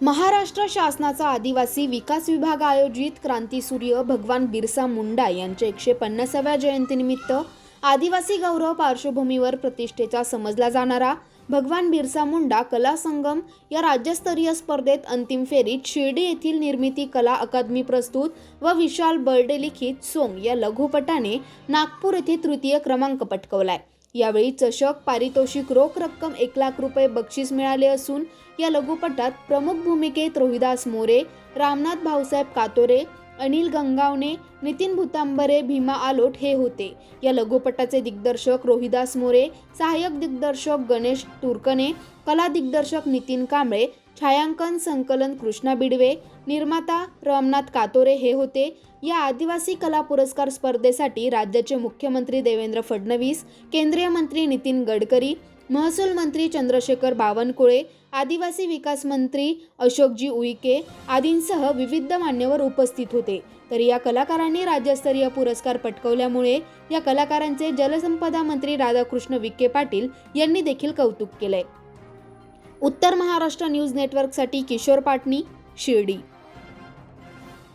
महाराष्ट्र शासनाचा आदिवासी विकास विभाग आयोजित क्रांतीसूर्य भगवान बिरसा मुंडा यांच्या एकशे पन्नासाव्या जयंतीनिमित्त आदिवासी गौरव पार्श्वभूमीवर प्रतिष्ठेचा समजला जाणारा भगवान बिरसा मुंडा कला संगम या राज्यस्तरीय स्पर्धेत अंतिम फेरीत शिर्डी येथील निर्मिती कला अकादमी प्रस्तुत व विशाल बर्डे लिखित सोंग या लघुपटाने नागपूर येथे तृतीय क्रमांक पटकवलाय. यावेळी चषक पारितोषिक रोख रक्कम एक लाख रुपये बक्षीस मिळाले असून या लघुपटात प्रमुख भूमिकेत रोहिदास मोरे रामनाथ भाऊसाहेब कातोरे अनिल गंगावणे नितीन भूतांबरे भीमा आलोट हे होते. या लघुपटाचे दिग्दर्शक रोहिदास मोरे सहाय्यक दिग्दर्शक गणेश तुरकने कला दिग्दर्शक नितीन कांबळे छायांकन संकलन कृष्णा बिडवे निर्माता रामनाथ कातोरे हे होते. या आदिवासी कला पुरस्कार स्पर्धेसाठी राज्याचे मुख्यमंत्री देवेंद्र फडणवीस केंद्रीय मंत्री नितीन गडकरी महसूल मंत्री चंद्रशेखर बावनकुळे आदिवासी विकास मंत्री अशोकजी उईके आदींसह विविध मान्यवर उपस्थित होते. तर या कलाकारांनी राज्यस्तरीय पुरस्कार पटकवल्यामुळे या कलाकारांचे जलसंपदा मंत्री राधाकृष्ण विखे पाटील यांनी देखील कौतुक केलंय. उत्तर महाराष्ट्र न्यूज नेटवर्कसाठी किशोर पाटणी शिर्डी.